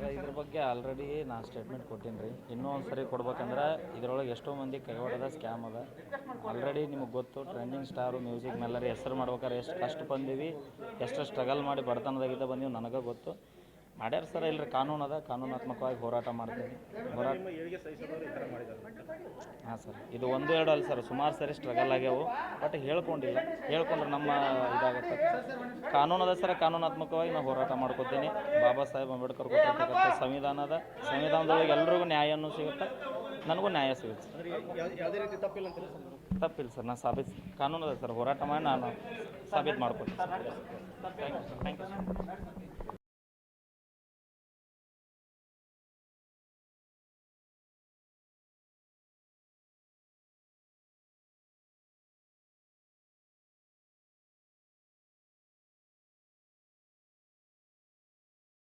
Sir, ಇದ್ರ ಬಗ್ಗೆ already ನಾನು ಸ್ಟೇಟ್ಮೆಂಟ್ ಕೊಟ್ಟೀನಿ ರೀ ಇನ್ನೂ ಒಂದು ಸರಿ ಕೊಡ್ಬೇಕಂದ್ರೆ ಇದರೊಳಗೆ ಎಷ್ಟೋ ಮಂದಿ ಕೈವಾಡದ ಸ್ಕ್ಯಾಮ್ ಅದ. ಆಲ್ರೆಡಿ ನಿಮಗೆ ಗೊತ್ತು ಟ್ರೆಂಡಿಂಗ್ ಸ್ಟಾರು ಮ್ಯೂಸಿಕ್ ಮೇಲೆ ಹೆಸರು ಮಾಡ್ಬೇಕಾದ್ರೆ ಎಷ್ಟು ಕಷ್ಟ ಬಂದೀವಿ, ಎಷ್ಟು ಸ್ಟ್ರಗಲ್ ಮಾಡಿ ಬಡತನದಾಗಿದ್ದ ಬಂದೀವಿ, ನನಗೆ ಗೊತ್ತು. ಮಾಡ್ಯಾರ ಸರ್ ಇಲ್ರಿ, ಕಾನೂನು ಅದ, ಕಾನೂನಾತ್ಮಕವಾಗಿ ಹೋರಾಟ ಮಾಡ್ತೀವಿ. ಹೋರಾಟ ಹಾಂ ಸರ್, ಇದು ಒಂದು ಎರಡು ಅಲ್ಲ ಸರ್, ಸುಮಾರು ಸರಿ ಸ್ಟ್ರಗಲ್ ಆಗ್ಯಾವು ಬಟ್ ಹೇಳ್ಕೊಂಡಿಲ್ಲ. ಹೇಳ್ಕೊಂಡ್ರೆ ನಮ್ಮ ಇದಾಗುತ್ತೆ. ಕಾನೂನು ಅದ ಸರ್, ಕಾನೂನಾತ್ಮಕವಾಗಿ ನಾವು ಹೋರಾಟ ಮಾಡ್ಕೊತೀನಿ. ಬಾಬಾ ಸಾಹೇಬ್ ಅಂಬೇಡ್ಕರ್ ಕೊಟ್ಟಿರ್ತಕ್ಕಂಥ ಅದ. ಸಂವಿಧಾನದೊಳಗೆ ಎಲ್ರಿಗೂ ನ್ಯಾಯನೂ ಸಿಗುತ್ತೆ, ನನಗೂ ನ್ಯಾಯ ಸಿಗುತ್ತೆ ಸರ್. ತಪ್ಪಿಲ್ಲ ಸರ್ ಸರ್ ನಾನು ಸಾಬೀತು ಕಾನೂನು ಅದ ಸರ್, ಹೋರಾಟ ಮಾಡಿ ನಾನು ಸಾಬೀತು ಮಾಡ್ಕೊತೀನಿ thank you sir thank you